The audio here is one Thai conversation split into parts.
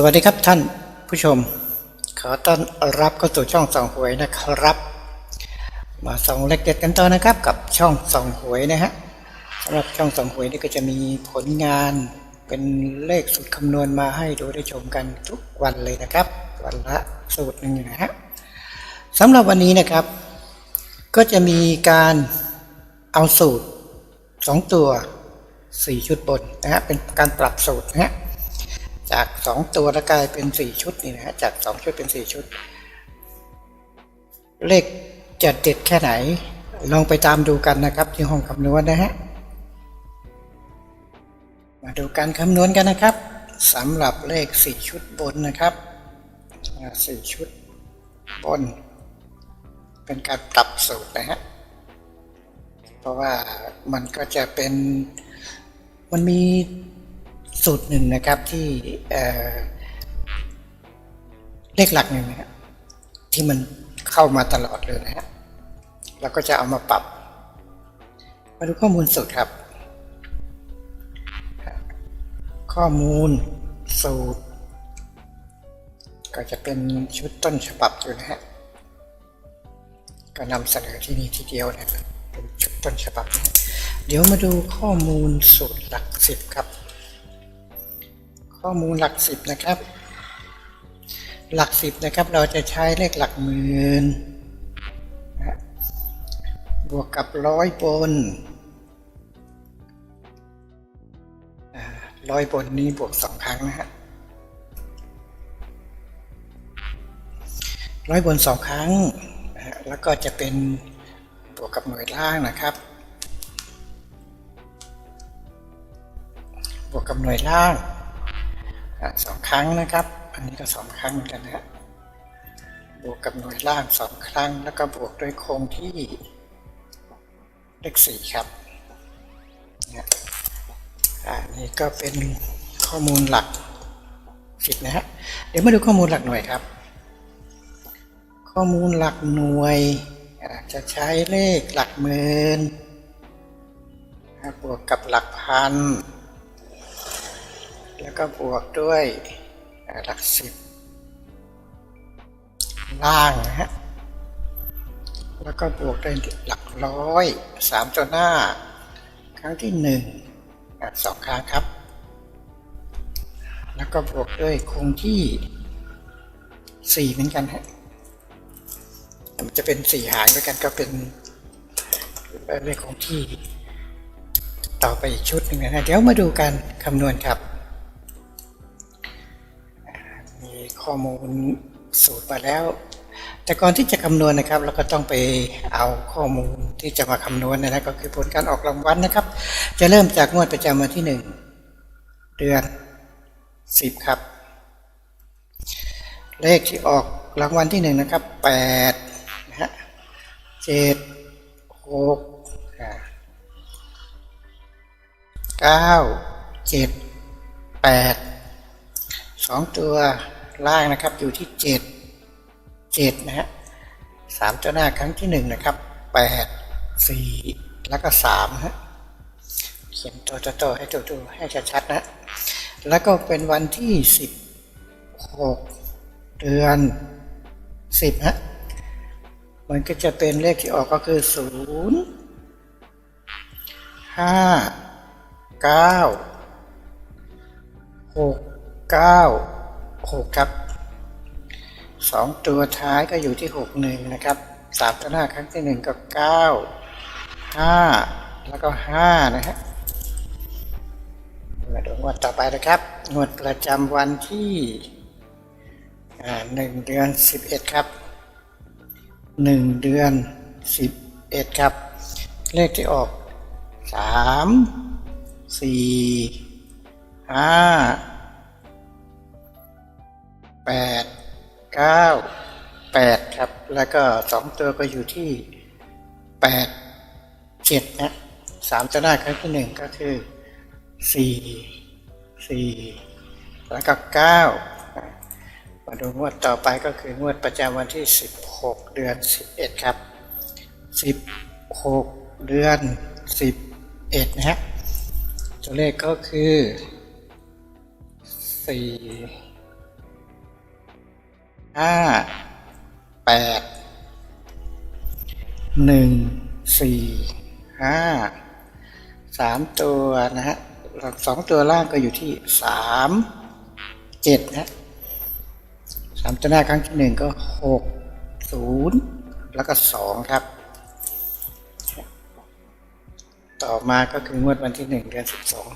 สวัสดีครับท่านผู้ชม ขอต้อนรับเข้าสู่ช่องส่องหวยนะครับ มาส่องเลขเด็ดกันต่อนะครับ กับช่องส่องหวยนะฮะสำหรับช่องส่องหวยนี่ก็จะมีผลงานเป็นเลขสูตรคำนวณมาให้ดูได้ชมกันทุกวันเลยนะครับ วันละสูตรหนึ่งนะฮะสำหรับวันนี้นะครับ ก็จะมีการเอาสูตรสองตัวสี่ชุดบนนะฮะเป็นการปรับสูตรนะฮะ จากสองตัวล้วกลายเป็นสี่ชุดนี่นะฮะจากสองชุดเป็นสี่ชุด เลขจะเด็ดแค่ไหน ลองไปตามดูกันนะครับที่ห้องคำนวณนะฮะมาดูการคำนวณกันนะครับสำหรับเลขสี่ชุดบนนะครับสี่ชุดบน เป็นการปรับสูตรนะฮะเพราะว่ามันก็จะเป็นมันมี สูตรหนึ่งนะครับที่เเลขหลักหนึ่งนะครับที่มันเข้ามาตลอดเลยนะฮะเราก็จะเอามาปรับ มาดูข้อมูลสูตรครับ ข้อมูลสูตร ก็จะเป็นชุดต้นฉบับอยู่นะฮะก็นำเสนอที่นี่ทีเดียวนะครับเป็นชุดต้นฉบับนะเดี๋ยวมาดูข้อมูลสูตรหลักสิบครับ ข้อมูลหลักสิบนะครับ หลักสิบนะครับ เราจะใช้เลขหลักหมื่นบวกกับร้อยบนร้อยบนนี้บวกสองครั้งนะฮะร้อยบนสองครั้ง แล้วก็จะเป็นบวกกับหน่วยล่างนะครับ บวกกับหน่วยล่าง สองครั้งนะครับ อันนี้ก็สองครั้งเหมือนกันนะฮะบวกกับหน่วยล่างสองครั้ง แล้วก็บวกด้วยโครงที่เลขสี่ครับเนี่ยอ่านี่ก็เป็นข้อมูลหลักสิบนะฮะเดี๋ยวมาดูข้อมูลหลักหน่วยครับ ข้อมูลหลักหน่วยจะใช้เลขหลักหมื่นอ่าบวกกับหลักพัน แล้วก็บวกด้วยหลักสิบล่างนะฮะแล้วก็บวกด้วยหลักร้อยสามตัวหน้า ครั้งที่หนึ่งสองครั้งครับ แล้วก็บวกด้วยคงที่สี่เหมือนกันฮะมันจะเป็นสี่หางด้วยกันก็เป็นเลขคงที่ ต่อไปอีกชุดหนึ่งนะฮะเดี๋ยวมาดูการคำนวณครับ ข้อมูลสูตรมาแล้ว แต่ก่อนที่จะคำนวณนะครับ เราก็ต้องไปเอาข้อมูลที่จะมาคำนวณนะนะก็คือผลการออกรางวัลนะครับ จะเริ่มจากงวดประจำวันที่หนึ่งเดือนสิบครับ เลขที่ออกรางวัลที่หนึ่งนะครับแปดนะฮะเจ็ดหกเก้าเจ็ดแปดสองตัว ล่างนะครับอยู่ที่เจ็ดเจ็ดนะฮะสามตัวหน้าครั้งที่หนึ่งนะครับแปดสี่แล้วก็สามฮะเขียนตัวโตๆให้ดูๆให้ชัดๆนะ แล้วก็เป็นวันที่สิบหกเดือนสิบฮะมันก็จะเป็นเลขที่ออกก็คือศูนย์ห้าเก้าหกเก้า หกครับสองตัวท้ายก็อยู่ที่หกหนึ่งนะครับสามตัวหน้าครั้งที่หนึ่งก็เก้าห้าแล้วก็ห้านะฮะมาดูงวดต่อไปนะครับงวดประจำวันที่หนึ่งเดือนสิบเอ็ดครับหนึ่งเดือนสิบเอ็ดครับ เลขที่ออกสามสี่ห้า แปดเก้าแปดครับ แล้วก็สองตัวก็อยู่ที่แปดเจ็ดนะสามตัวหน้าครั้งที่หนึ่งก็คือสี่สี่แล้วก็เก้ามาดูงวดต่อไปก็คืองวดประจำวันที่สิบหกเดือนสิบเอ็ดครับสิบหกเดือนสิบเอ็ดนะฮะตัวเลขก็คือสี่ ห้าแปดหนึ่งสี่ห้าสามตัวนะฮะสองตัวล่างก็อยู่ที่สามเจ็ดนะฮะสามตัวหน้าครั้งที่หนึ่งก็หกศูนย์แล้วก็สองครับ ต่อมาก็คืองวดวันที่หนึ่งเดือนสิบสอง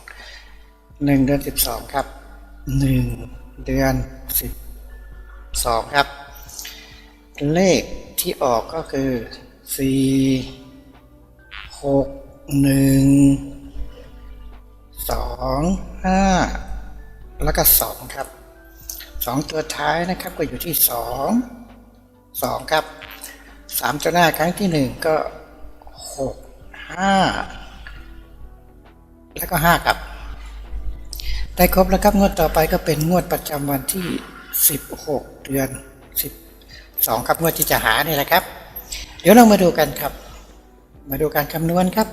หนึ่งเดือนสิบสองครับหนึ่งเดือนสิบ สองครับ เลขที่ออกก็คือสี่หกหนึ่งสองห้าแล้วก็สองครับสองตัวท้ายนะครับก็อยู่ที่สองสองครับสามตัวหน้าครั้งที่หนึ่งก็หกห้าแล้วก็ห้าครับได้ครบแล้วครับงวดต่อไปก็เป็นงวดประจำวันที่ 16 เดือน 12 ครับงวดที่จะหานี่แหละครับ เดี๋ยวเรามาดูกันครับ มาดูการคำนวณครับ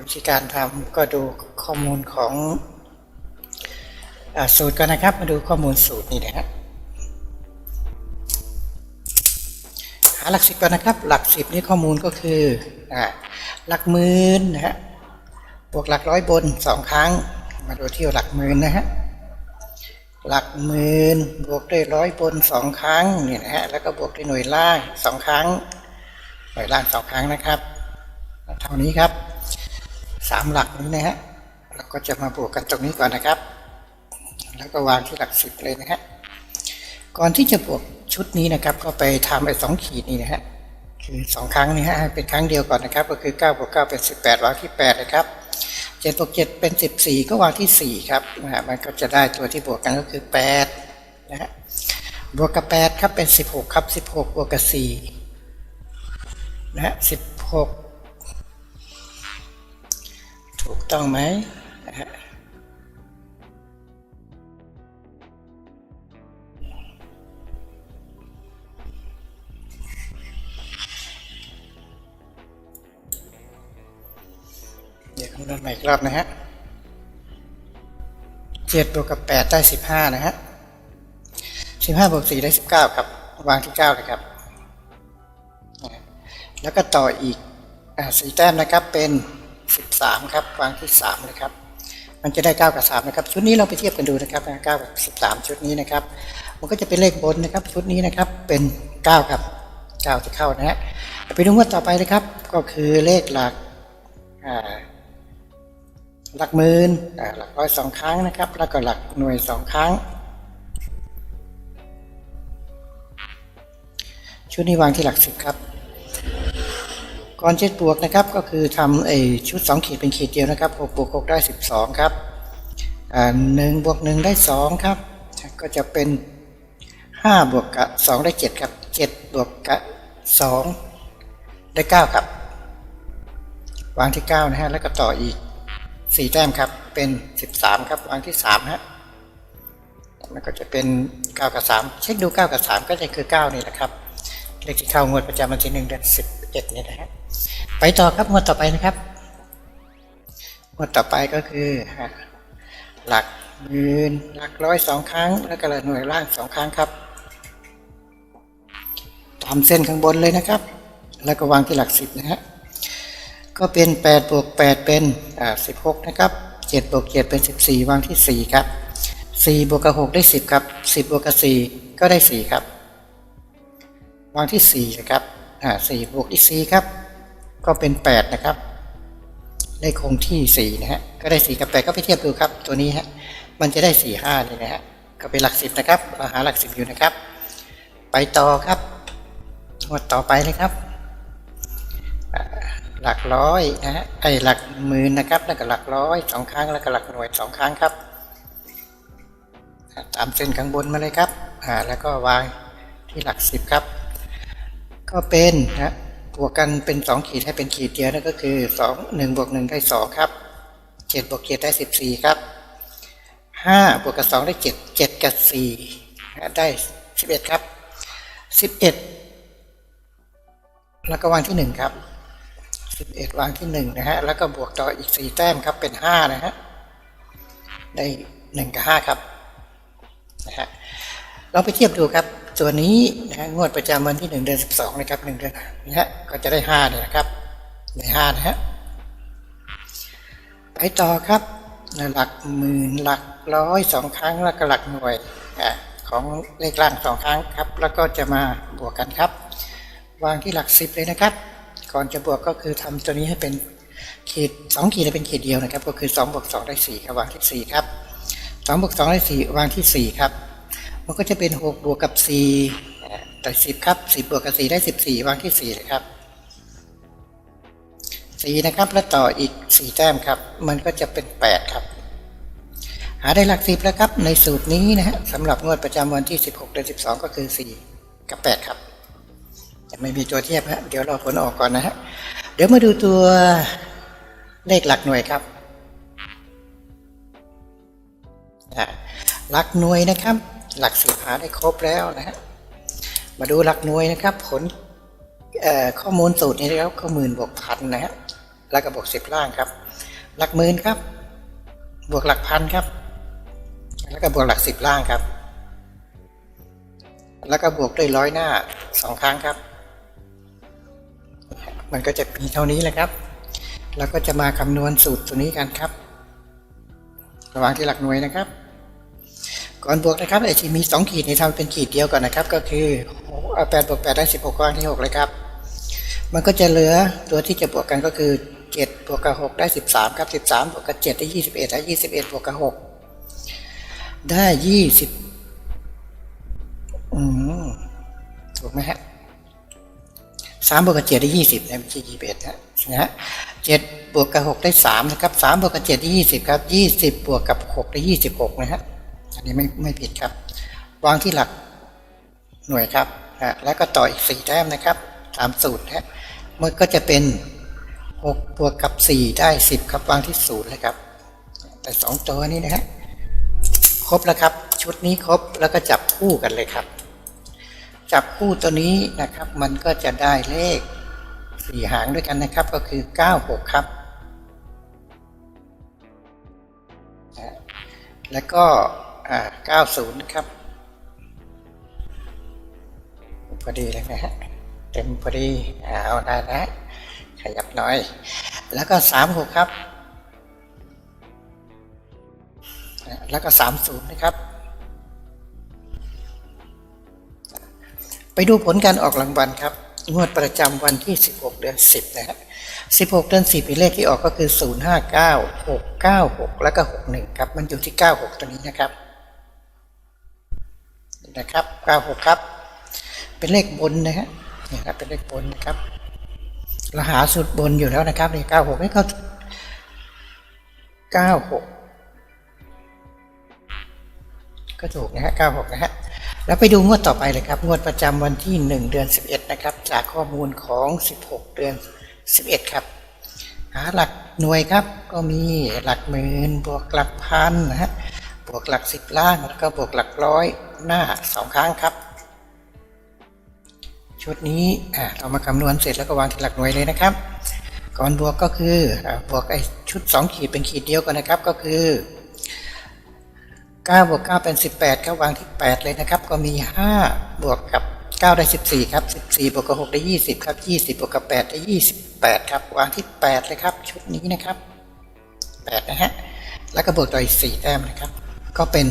วิธีการทำก็ดูข้อมูลของอสูตรกันนะครับ มาดูข้อมูลสูตรนี่นะฮะหาหลักสิบก่อนนะครับ หลักสิบนี่ข้อมูลก็คืออหลักหมื่นนะฮะบวกหลักร้อยบนสองครั้ง มาดูที่หลักหมื่นนะฮะ หลักหมื่นบวกด้วยร้อยบนสองครั้งเนี่ยนะฮะแล้วก็บวกด้วยหน่วยล่างสองครั้ง หน่วยล่างสองครั้งนะครับ เท่านี้ครับสามหลักนี้นะฮะเราก็จะมาบวกกันตรงนี้ก่อนนะครับ แล้วก็วางที่หลักสิบเลยนะฮะก่อนที่จะบวกชุดนี้นะครับ ก็ไปทำไอ้สองขีดนี่นะฮะคือสองครั้งนี่ฮะเป็นครั้งเดียวก่อนนะครับ ก็คือ9บวก9เป็น18วางที่8นะครับ จ็ดบวกเจ็ดเป็นสิบสี่ก็วางที่สี่ครับนะฮะมันก็จะได้ตัวที่บวกกันก็คือ8นะฮะบวกกับแปดครับเป็นสิบหกครับสิบหกบวกกับสี่นะฮะ16ถูกต้องไหมนะฮะ ดี๋ยวคำนวณใหม่อีกรอบนะฮะเจ็ดบวกกับแปดได้สิบห้านะฮะสิบห้าบวกสี่ได้สิบเก้าครับ วางที่เก้าเลยครับ แล้วก็ต่ออีกอสี่แต้มนะครับเป็นสิบสามครับ วางที่สามเลยครับ มันจะได้เก้ากับสามนะครับ ชุดนี้เราไปเทียบกันดูนะครับเก้ากับสิบสามชุดนี้นะครับ มันก็จะเป็นเลขบนนะครับ ชุดนี้นะครับเป็นเก้าครับเก้าจะเข้านะฮะไปดูงวดต่อไปเลยครับ ก็คือเลขหลักอ่า หลักหมื่นอ่าหลักร้อยสองครั้งนะครับ แล้วก็หลักหน่วยสองครั้ง ชุดนี้วางที่หลักสิบครับก่อนเจ็ดบวกนะครับก็คือทำไอชุดสองขีดเป็นขีดเดียวนะครับหกบวกหกได้สิบสองครับหนึ่งบวกหนึ่งได้สองครับ ก็จะเป็นห้าบวกกับสองได้เจ็ดครับเจ็ดบวกกับสองได้เก้าครับ วางที่เก้านะฮะแล้วก็ต่ออีก สี่แต้มครับ เป็นสิบสามครับวางที่สามฮะมันก็จะเป็นเก้ากับสามเช็คดูเก้ากับสามก็จะคือเก้านี่แหละครับเลขที่เข้างวดประจำวันที่หนึ่งเดือนสิบเอ็ดนี่นะฮะไปต่อครับงวดต่อไปนะครับงวดต่อไปก็คือหลักหมื่นหลักร้อยสองครั้ง แล้วก็หน่วยล่างสองครั้งครับตามเส้นข้างบนเลยนะครับ แล้วก็วางที่หลักสิบนะฮะ ก็เป็น8บวก8เป็นอ่า16 นะครับ7บวก7เป็น 14 วางที่ 4 ครับ 4 บวกกับ 6 ได้ 10 ครับ 10 บวกกับ 4 ก็ได้ 4 ครับ วางที่ 4 นะครับอ่า4บวกที่4ครับ ก็เป็น 8 นะครับ ได้คงที่ 4 นะฮะ ก็ได้ 4 กับ 8 ก็ไปเทียบดูครับ ตัวนี้ฮะ มันจะได้ 4 5เลยนะฮะ ก็เป็นหลัก 10 นะครับเราหาหลัก 10 อยู่นะครับ ไปต่อครับงวดต่อไปเลยครับ หลักร้อยนะฮะไอหลักหมื่นนะครับแล้วก็หลักร้อยสองครั้งแล้วก็หลักหน่วยสองครั้งครับตามเส้นข้างบนมาเลยครับอ่าแล้วก็วางที่หลักสิบครับ ก็เป็นนะบวกกันเป็นสองขีดให้เป็นขีดเดียวนั่นก็คือสองหนึ่งบวกหนึ่งได้สองครับเจ็ดบวกเจ็ดได้สิบสี่ครับห้าบวกกับสองได้เจ็ดเจ็ดกับสี่ได้สิบเอ็ดครับสิบเอ็ดแล้วก็วางที่หนึ่งครับ สิบเอ็ดวางที่หนึ่งนะฮะ แล้วก็บวกต่ออีกสี่แต้มครับเป็นห้านะฮะ ได้หนึ่งกับห้าครับนะฮะ เราไปเทียบดูครับตัวนี้นะฮะงวดประจำวันที่1เดือน12นะครับ1เดือนนะฮะก็จะได้5เนี่ยนะครับได้5นะฮะไปต่อครับหลักหมื่นหลักร้อยสองครั้งแล้วก็หลักหน่วยอะของเลขล่างสองครั้งครับ แล้วก็จะมาบวกกันครับ วางที่หลักสิบเลยนะครับ ก่อนจะบวกก็คือทำตัวนี้ให้เป็นขีดสองขีดเป็นขีดเดียวนะครับ ก็คือสองบวกสองได้สี่ครับวางที่สี่ครับสองบวกสองได้สี่วางที่สี่ครับ มันก็จะเป็นหกบวกกับสี่แต่สิบครับสิบบวกกับสี่ได้สิบสี่วางที่สี่เลยครับสี่นะครับ แล้วต่ออีกสี่แต้มครับ มันก็จะเป็นแปดครับหาได้หลักสิบแล้วครับในสูตรนี้นะฮะสำหรับงวดประจำวันที่ 16เดือน12 ก็คือ 4 กับ 8 ครับ จะไม่มีตัวเทียบฮะเดี๋ยวรอผลออกก่อนนะฮะเดี๋ยวมาดูตัวเลขหลักหน่วยครับหลักหน่วยนะครับ หลักสิบหาได้ครบแล้วนะฮะมาดูหลักหน่วยนะครับ ผลข้อมูลสูตรนี้แล้วก็หมื่นบวกพันนะฮะแล้วก็บวกสิบล่างครับ หลักหมื่นครับ บวกหลักพันครับ แล้วก็บวกหลักสิบล่างครับ แล้วก็บวกด้วยร้อยหน้าสองครั้งครับ มันก็จะมีเท่านี้แหละครับ แล้วก็จะมาคำนวณสูตรตัวนี้กันครับ ระหว่างที่หลักหน่วยนะครับ ก่อนบวกนะครับไอที่มีสองขีดในทำเป็นขีดเดียวก่อนนะครับ ก็คือแปดบวกแปดได้สิบหกก้อนที่หกเลยครับ มันก็จะเหลือตัวที่จะบวกกันก็คือเจ็ดบวกกับหกได้สิบสามครับสิบสามบวกกับเจ็ดได้ยี่สิบเอ็ดได้ยี่สิบเอ็ดบวกกับหกได้ยี่สิบอืมถูกไหมฮะ สามบวกกับเจ็ดได้ยี่สิบนะไม่ใช่ยี่สิบเอ็ดนะนะฮะเจ็ดบวกกับหกได้สามนะครับสามบวกกับเจ็ดได้ยี่สิบครับยี่สิบบวกกับหกได้ยี่สิบหกนะฮะอันนี้ไม่ไม่ผิดครับ วางที่หลักหน่วยครับอะแล้วก็ต่ออีกสี่แต้มนะครับตามสูตรฮะมันก็จะเป็นหกบวกกับสี่ได้สิบครับวางที่ศูนย์เลยครับ แต่สองตัวนี้นะฮะครบแล้วครับ ชุดนี้ครบแล้วก็จับคู่กันเลยครับ จับคู่ตัวนี้นะครับ มันก็จะได้เลขสี่หางด้วยกันนะครับ ก็คือเก้าหกครับ แล้วก็อ่าเก้าศูนย์ครับพอดีเลยนะฮะเต็มพอดีเอาได้นะขยับหน่อย แล้วก็สามหกครับ แล้วก็สามศูนย์นะครับ ไปดูผลการออกรางวัลครับ งวดประจำวันที่ 16 เดือน 10 นะฮะ16 เดือน 10เป็นเลขที่ออกก็คือ 059 696 แล้วก็ 61 ครับ มันอยู่ที่ 96 ตัวนี้นะครับ นะครับ 96 ครับ เป็นเลขบนนะฮะนี่ครับ เป็นเลขบนนะครับเราหาสูตรบนอยู่แล้วนะครับใน96ให้เขา96 ก็ถูกนะฮะ96 นะฮะ แล้วไปดูงวดต่อไปเลยครับ งวดประจำวันที่ 1 เดือน 11 นะครับ จากข้อมูลของ 16 เดือน 11 ครับ หาหลักหน่วยครับ ก็มีหลักหมื่นบวกหลักพันนะฮะ บวกหลักสิบล่าง แล้วก็บวกหลักร้อยหน้าสองครั้งครับ ชุดนี้อ่าเรามาคำนวณเสร็จแล้วก็วางที่หลักหน่วยเลยนะครับ ก่อนบวกก็คืออบวกไอชุด 2 ขีดเป็นขีดเดียวกันนะครับ ก็คือ 9บวก9เป็น 18ครับวางที่ 8 เลยนะครับ ก็มี 5 บวกกับ 9 ได้ 14 ครับ 14 บวกกับ 6 ได้ 20 ครับ 20 บวกกับ 8 ได้ 28 ครับ วางที่ 8 เลยครับ ชุดนี้นะครับ 8 นะฮะ แล้วก็บวกต่ออีก 4 แต้มนะครับ ก็เป็น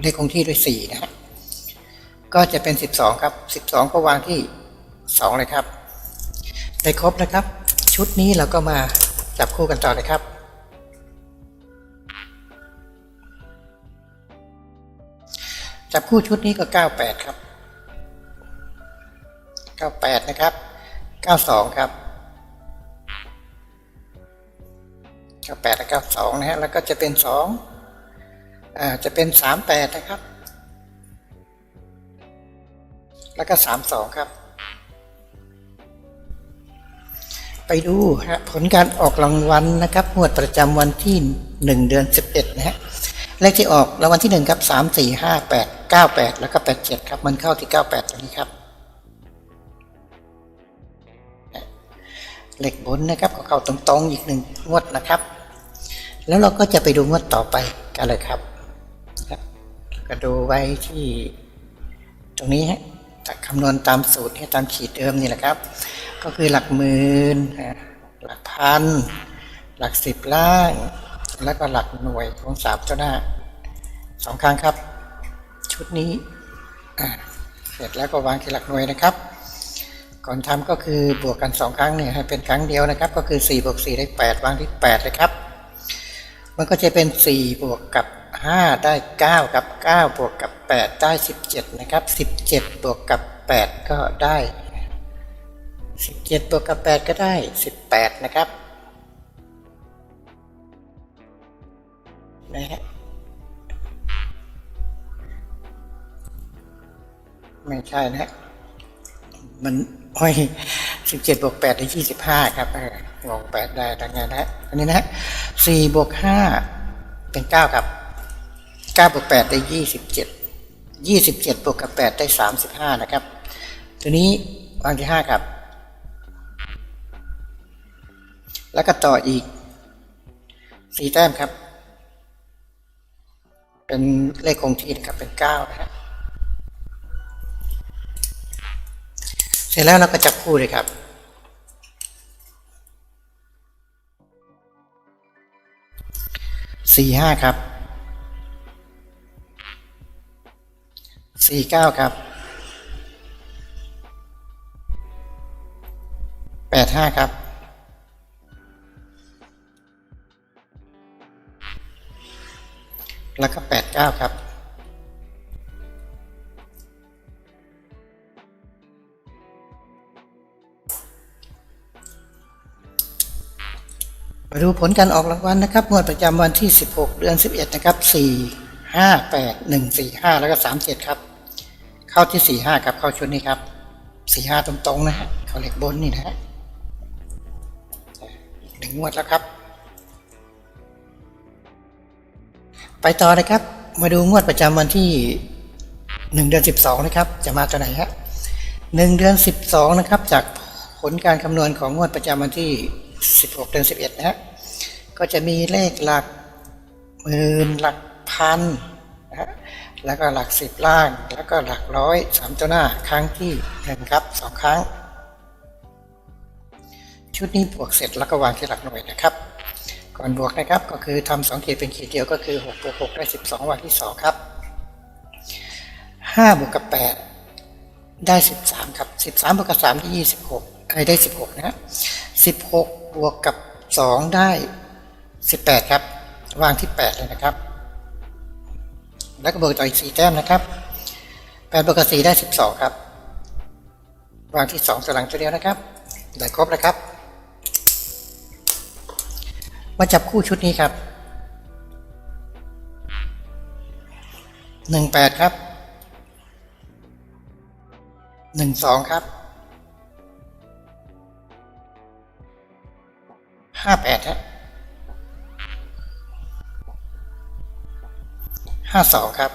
เลขคงที่ด้วย 4 นะฮะ ก็จะเป็น 12 ครับ 12 ก็วางที่ 2 เลยครับ ได้ครบนะครับ ชุดนี้เราก็มาจับคู่กันต่อเลยครับ จับคู่ชุดนี้ก็ 98 ครับ 98 นะครับ 92 ครับ 98 และ92 นะฮะ แล้วก็จะเป็น 2 อ่า จะเป็น 38 นะครับ แล้วก็ 32 ครับ ไปดูฮะผลการออกรางวัลนะครับงวดประจำวันที่ 1 เดือน 11 นะฮะ เลขที่ออกรางวัลที่1ครับ3 4 5 8 9 8แล้วก็87ครับ มันเข้าที่98ตัวนี้ครับเลขบนนะครับก็เข้าตรงๆอีกหนึ่งงวดนะครับ แล้วเราก็จะไปดูงวดต่อไปกันเลยครับครับก็ดูไว้ที่ตรงนี้ฮะจากคำนวณตามสูตรให้ตามขีดเดิมนี่แหละครับ ก็คือหลักหมื่นอ่าหลักพัน หลักสิบล่าง แล้วก็หลักหน่วยของสามเจ้าหน้าสองครั้งครับ ชุดนี้เสร็จแล้วก็วางที่หลักหน่วยนะครับ ก่อนทำก็คือบวกกันสองครั้งเนี่ยให้เป็นครั้งเดียวนะครับ ก็คือ4บวก4ได้8วางที่8เลยครับ มันก็จะเป็น 4 บวกกับ5ได้ 9 กับ 9 บวกกับ 8 ได้ 17 นะครับ 17 บวกกับ 8 ก็ได้ 17 บวกกับ 8 ก็ได้ 18 นะครับ นะฮะไม่ใช่นะฮะมันโอ้ยสิบเจ็ดบวกแปดได้ยี่สิบห้าครับงงแปดได้ดังไงนะฮะอันนี้นะฮะสี่บวกห้าเป็นเก้าครับเก้าบวกแปดได้ยี่สิบเจ็ดยี่สิบเจ็ดบวกกับแปดได้สามสิบห้านะครับ ตัวนี้วางที่ห้าครับ แล้วก็ต่ออีกสี่แต้มครับ เป็นเลขคงที่ครับเป็นเก้านะฮะเสร็จแล้วเราก็จับคู่เลยครับ สี่ห้าครับ สี่เก้าครับ แปดห้าครับ แล้วก็แปดเก้าครับ มาดูผลการออกรางวัลนะครับงวดประจำวันที่ 16 เดือน 11 นะครับ 4 5 8 1 4 5 แล้วก็ 37 ครับ เข้าที่ 4 5 ครับ เข้าชุดนี้ครับ 4 5 ตรงๆ นะฮะ เข้าเหล็กบนนี่นะฮะหนึ่งงวดแล้วครับ ไปต่อเลยครับ มาดูงวดประจำวันที่ 1 เดือน 12 นะครับ จะมาตัวไหนฮะ1เดือน 12 นะครับ จากผลการคำนวณของงวดประจำวันที่ 16 เดือน 11 นะฮะก็จะมีเลขหลักหมื่นหลักพันนะฮะแล้วก็หลักสิบล่าง แล้วก็หลักร้อยสามตัวหน้าครั้งที่หนึ่งครับสองครั้ง ชุดนี้บวกเสร็จแล้วก็วางที่หลักหน่วยนะครับ ก่อนบวกนะครับก็คือทำสองขีดเป็นขีดเดียวก็คือ6บวก6ได้12วางที่สองครับ5บวกกับ 8 ได้ 13 ครับ 13บวกกับ3ได้26อะไรได้ 16นะฮะ16 บวกกับ 2 ได้ 18 ครับ วางที่ 8 เลยนะครับ แล้วก็บวกต่ออีก 4 แต้มนะครับ8บวกกับ 4 ได้ 12 ครับ วางที่2สลังตัวเดียวนะครับ ได้ครบแล้วครับ มาจับคู่ชุดนี้ครับหนึ่งแปดครับหนึ่งสองครับห้าแปดฮะห้าสองครับ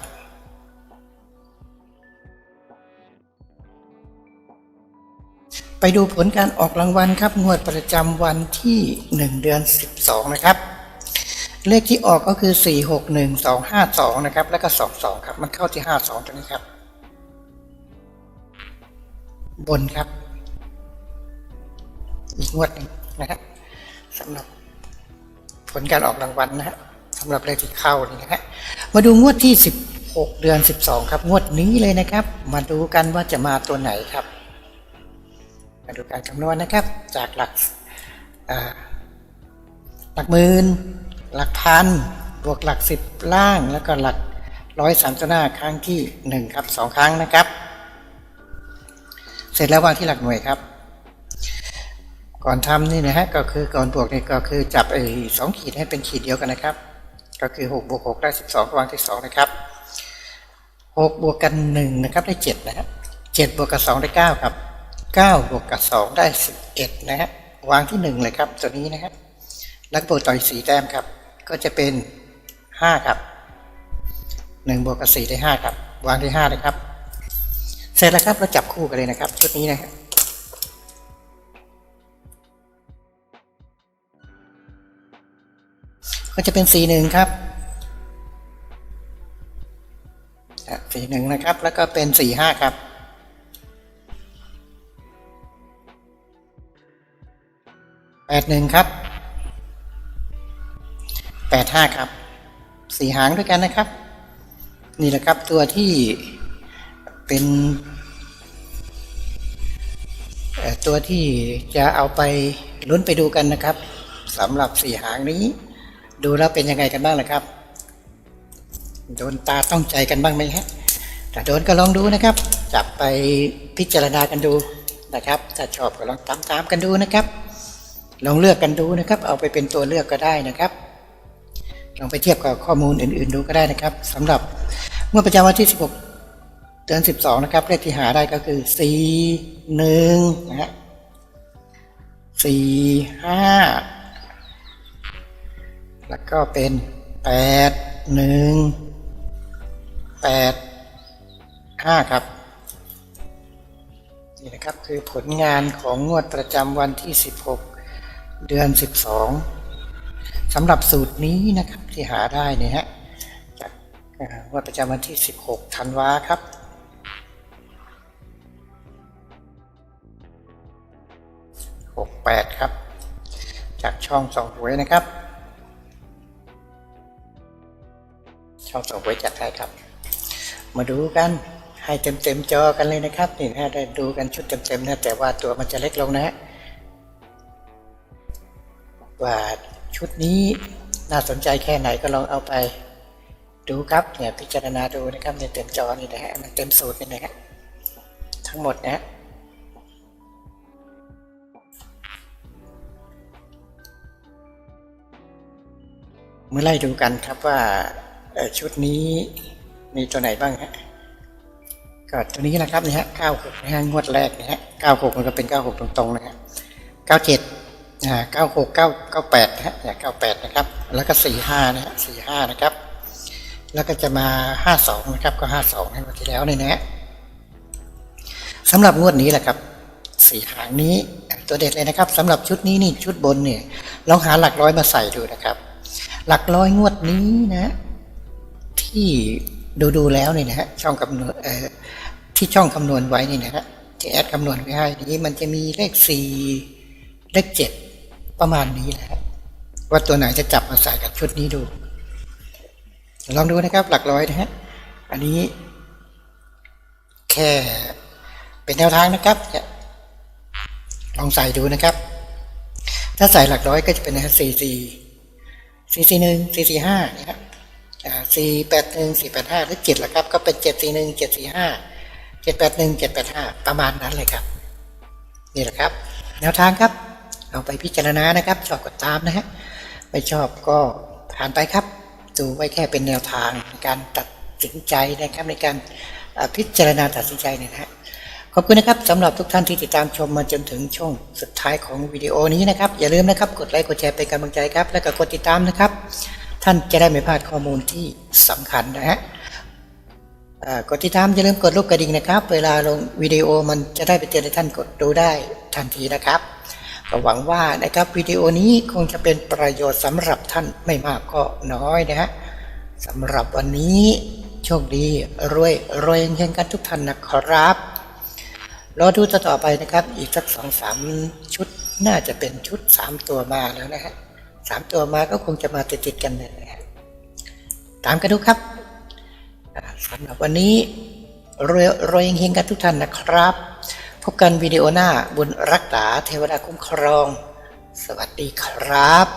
ไปดูผลการออกรางวัลครับงวดประจำวันที่หนึ่งเดือนสิบสองนะครับ เลขที่ออกก็คือสี่หกหนึ่งสองห้าสองนะครับ แล้วก็สองสองครับ มันเข้าที่ห้าสองตัวนี้ครับ บนครับ อีกงวดหนึ่งนะครับสำหรับผลการออกรางวัลนะฮะสำหรับเลขที่เข้านี่นะฮะมาดูงวดที่ 16 เดือน 12 ครับ งวดนี้เลยนะครับ มาดูกันว่าจะมาตัวไหนครับ มาดูการคำนวณนะครับ จากหลักหลักหมื่นหลักพันบวกหลักสิบล่าง แล้วก็หลักร้อยสามตัวหน้าครั้งที่หนึ่งครับสองครั้งนะครับ เสร็จแล้ววางที่หลักหน่วยครับ ก่อนทำนี่นะฮะก็คือก่อนบวกนี่ก็คือจับไอ้สองขีดให้เป็นขีดเดียวกันนะครับ ก็คือหกบวกหกได้สิบสองวางที่สองนะครับหกบวกกันหนึ่งนะครับได้เจ็ดนะฮะเจ็ดบวกกับสองได้เก้าครับ เก้าบวกกับสองได้สิบเอ็ดนะฮะวางที่หนึ่งเลยครับ ตัวนี้นะฮะแล้วก็บวกต่ออีก4แต้มครับ ก็จะเป็นห้าครับหนึ่งบวกกับสี่ได้ห้าครับ วางที่ห้าเลยครับ เสร็จแล้วครับเราจับคู่กันเลยนะครับชุดนี้นะครับก็จะเป็นสีหนึ่งครับสี่หนึ่งนะครับ แล้วก็เป็นสี่ห้าครับ แปดหนึ่งครับแปดห้าครับสี่หางด้วยกันนะครับ นี่แหละครับตัวที่เป็นตัวที่จะเอาไปลุ้นไปดูกันนะครับสำหรับสี่หางนี้ ดูแล้วเป็นยังไงกันบ้างล่ะครับ โดนตาต้องใจกันบ้างไหมฮะถ้าโดนก็ลองดูนะครับ จับไปพิจารณากันดูนะครับ ถ้าชอบก็ลองตามๆกันดูนะครับ ลองเลือกกันดูนะครับ เอาไปเป็นตัวเลือกก็ได้นะครับลองไปเทียบกับข้อมูลอื่น ๆ ดูก็ได้นะครับสำหรับเมื่อประจำวันที่ 16 เดือน 12 นะครับเลขที่หาได้ก็คือ 4 1 นะฮะ 4 5 แล้วก็เป็น 8 1 8 5 ครับ นี่นะครับคือผลงานของงวดประจำวันที่ 16 เดือน 12สำหรับสูตรนี้นะครับที่หาได้เนี่ยฮะจากเอ่องวดประจำวันที่ 16 ธันวาครับ68ครับ จากช่องสองหวยนะครับ ช่องสองหวยจัดให้ครับ มาดูกันให้เต็มเต็มๆจอกันเลยนะครับ นี่นะได้ดูกันชุดเต็มเต็มๆนะแต่ว่าตัวมันจะเล็กลงนะฮะ ชุดนี้น่าสนใจแค่ไหนก็ลองเอาไปดูครับเนี่ยพิจารณาดูนะครับเนี่ยเต็มจอนี่นะฮะมันเต็มสูตรนี่นะฮะทั้งหมดนะฮะเมื่อไล่ดูกันครับว่าชุดนี้มีตัวไหนบ้างฮะก็ตัวนี้นะครับนี่ฮะ96นะฮะงวดแรกนะฮะ96มันก็เป็น 96 ตรงๆนะฮะ97 เก้าหกเก้าเก้าแปดนะฮะเก้าแปดนะครับ แล้วก็สี่ห้านะฮะสี่ห้านะครับ แล้วก็จะมาห้าสองนะครับ ก็ห้าสองให้มาที่แล้วเนี่ยนะฮะสำหรับงวดนี้แหละครับสี่หางนี้ตัวเด็ดเลยนะครับสำหรับชุดนี้นี่ชุดบนเนี่ยลองหาหลักร้อยมาใส่ดูนะครับ หลักร้อยงวดนี้นะ ที่ดูดูแล้วเนี่ยนะฮะช่องคำนวณเอ่อที่ช่องคำนวณไว้นี่นะฮะที่แอดคำนวณไว้ให้นี้มันจะมีเลขสี่เลขเจ็ด ประมาณนี้แหละว่าตัวไหนจะจับมาใส่กับชุดนี้ดู ลองดูนะครับหลักร้อยนะฮะ อันนี้ แค่เป็นแนวทางนะครับจะลองใส่ดูนะครับ ถ้าใส่หลักร้อยก็จะเป็นนะฮะสี่สี่สี่สี่หนึ่งสี่สี่ห้านะครับสี่แปดหนึ่งสี่แปดห้าหรือเจ็ดละครับ ก็เป็นเจ็ดสี่หนึ่งเจ็ดสี่ห้าเจ็ดแปดหนึ่งเจ็ดแปดห้าประมาณนั้นเลยครับ นี่แหละครับ แนวทางครับ เอาไปพิจารณานะครับ ชอบก็ตามนะฮะไม่ชอบก็ผ่านไปครับ ดูไว้แค่เป็นแนวทางในการตัดสินใจนะครับในการพิจารณาตัดสินใจเนี่ยนะฮะขอบคุณนะครับสำหรับทุกท่านที่ติดตามชมมาจนถึงช่วงสุดท้ายของวิดีโอนี้นะครับ อย่าลืมนะครับกดไลค์กดแชร์เป็นกำลังใจครับ แล้วก็กดติดตามนะครับ ท่านจะได้ไม่พลาดข้อมูลที่สำคัญนะฮะกดติดตามอย่าลืมกดรูปกระดิ่งนะครับ เวลาลงวิดีโอมันจะได้ไปเตือนให้ท่านกดดูได้ทันทีนะครับ ก็หวังว่านะครับวิดีโอนี้คงจะเป็นประโยชน์สำหรับท่านไม่มากก็น้อยนะฮะสำหรับวันนี้โชคดีรวยรวยเฮงกันทุกท่านนะครับรอดูต่อต่อไปนะครับ อีกสักสองสามชุดน่าจะเป็นชุดสามตัวมาแล้วนะฮะสามตัวมาก็คงจะมาติดๆกันเลยนะตามกันดูครับสำหรับวันนี้รวยรวยเฮงกันทุกท่านนะครับ บกันวิดีโอหน้าบุญรักษาเทวดาคุ้มครอง สวัสดีครับ